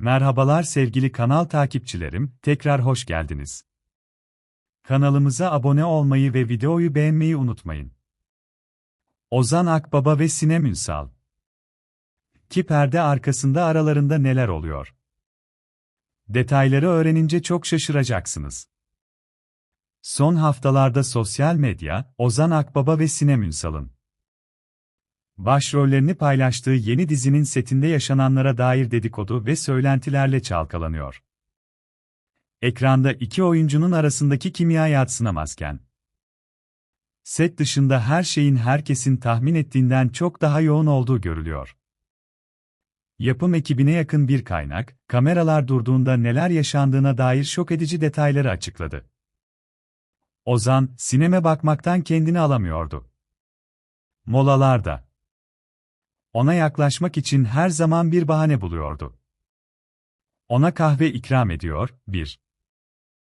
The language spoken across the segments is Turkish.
Merhabalar sevgili kanal takipçilerim, tekrar hoş geldiniz. Kanalımıza abone olmayı ve videoyu beğenmeyi unutmayın. Ozan Akbaba ve Sinem Ünsal. Ki perde arkasında aralarında neler oluyor? Detayları öğrenince çok şaşıracaksınız. Son haftalarda sosyal medya, Ozan Akbaba ve Sinem Ünsal'ın başrollerini paylaştığı yeni dizinin setinde yaşananlara dair dedikodu ve söylentilerle çalkalanıyor. Ekranda iki oyuncunun arasındaki kimya yatsınamazken, set dışında her şeyin herkesin tahmin ettiğinden çok daha yoğun olduğu görülüyor. Yapım ekibine yakın bir kaynak, kameralar durduğunda neler yaşandığına dair şok edici detayları açıkladı. Ozan, sineme bakmaktan kendini alamıyordu. Molalarda ona yaklaşmak için her zaman bir bahane buluyordu. Ona kahve ikram ediyor, bir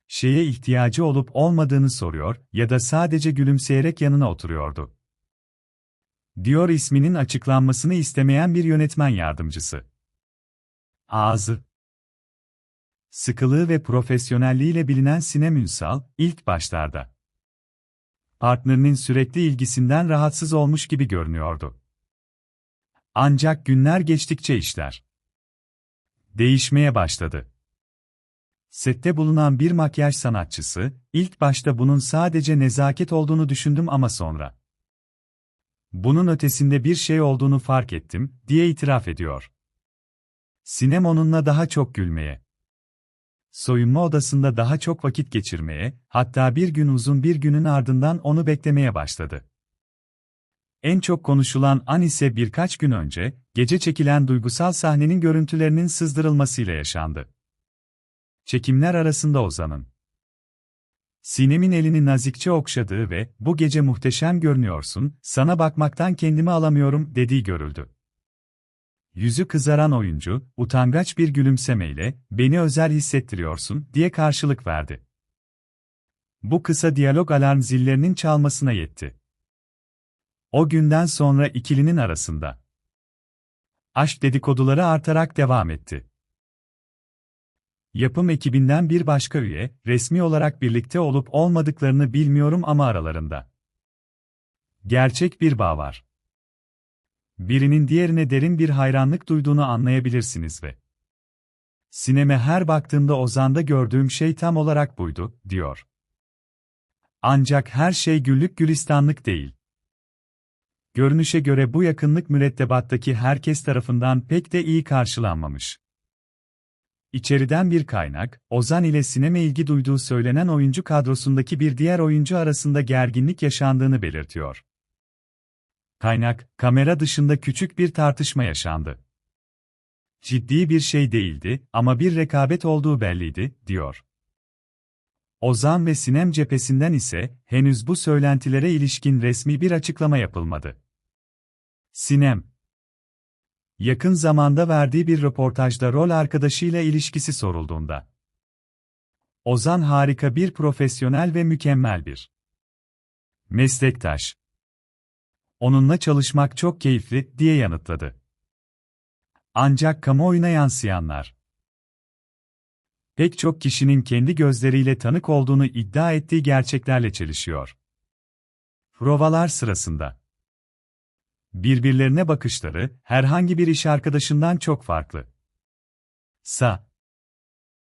şeye ihtiyacı olup olmadığını soruyor ya da sadece gülümseyerek yanına oturuyordu. Diyor isminin açıklanmasını istemeyen bir yönetmen yardımcısı. Ağzı Sıkılığı ve profesyonelliğiyle bilinen Sinem Ünsal, ilk başlarda partnerinin sürekli ilgisinden rahatsız olmuş gibi görünüyordu. Ancak günler geçtikçe işler değişmeye başladı. Sette bulunan bir makyaj sanatçısı, ilk başta bunun sadece nezaket olduğunu düşündüm ama sonra bunun ötesinde bir şey olduğunu fark ettim, diye itiraf ediyor. Sinem onunla daha çok gülmeye, soyunma odasında daha çok vakit geçirmeye, hatta bir gün uzun bir günün ardından onu beklemeye başladı. En çok konuşulan an ise birkaç gün önce, gece çekilen duygusal sahnenin görüntülerinin sızdırılmasıyla yaşandı. Çekimler arasında Ozan'ın Sinem'in elini nazikçe okşadığı ve "Bu gece muhteşem görünüyorsun, sana bakmaktan kendimi alamıyorum." dediği görüldü. Yüzü kızaran oyuncu, utangaç bir gülümsemeyle "Beni özel hissettiriyorsun." diye karşılık verdi. Bu kısa diyalog alarm zillerinin çalmasına yetti. O günden sonra ikilinin arasında aşk dedikoduları artarak devam etti. Yapım ekibinden bir başka üye, resmi olarak birlikte olup olmadıklarını bilmiyorum ama aralarında gerçek bir bağ var. Birinin diğerine derin bir hayranlık duyduğunu anlayabilirsiniz ve sineme her baktığımda Ozan'da gördüğüm şey tam olarak buydu, diyor. Ancak her şey güllük gülistanlık değil. Görünüşe göre bu yakınlık mürettebattaki herkes tarafından pek de iyi karşılanmamış. İçeriden bir kaynak, Ozan ile sineme ilgi duyduğu söylenen oyuncu kadrosundaki bir diğer oyuncu arasında gerginlik yaşandığını belirtiyor. Kaynak, kamera dışında küçük bir tartışma yaşandı. Ciddi bir şey değildi ama bir rekabet olduğu belliydi, diyor. Ozan ve Sinem cephesinden ise henüz bu söylentilere ilişkin resmi bir açıklama yapılmadı. Sinem Yakın zamanda verdiği bir röportajda rol arkadaşıyla ilişkisi sorulduğunda Ozan harika bir profesyonel ve mükemmel bir meslektaş. Onunla çalışmak çok keyifli diye yanıtladı. Ancak kamuoyuna yansıyanlar pek çok kişinin kendi gözleriyle tanık olduğunu iddia ettiği gerçeklerle çelişiyor. Provalar sırasında birbirlerine bakışları herhangi bir iş arkadaşından çok farklı. Sa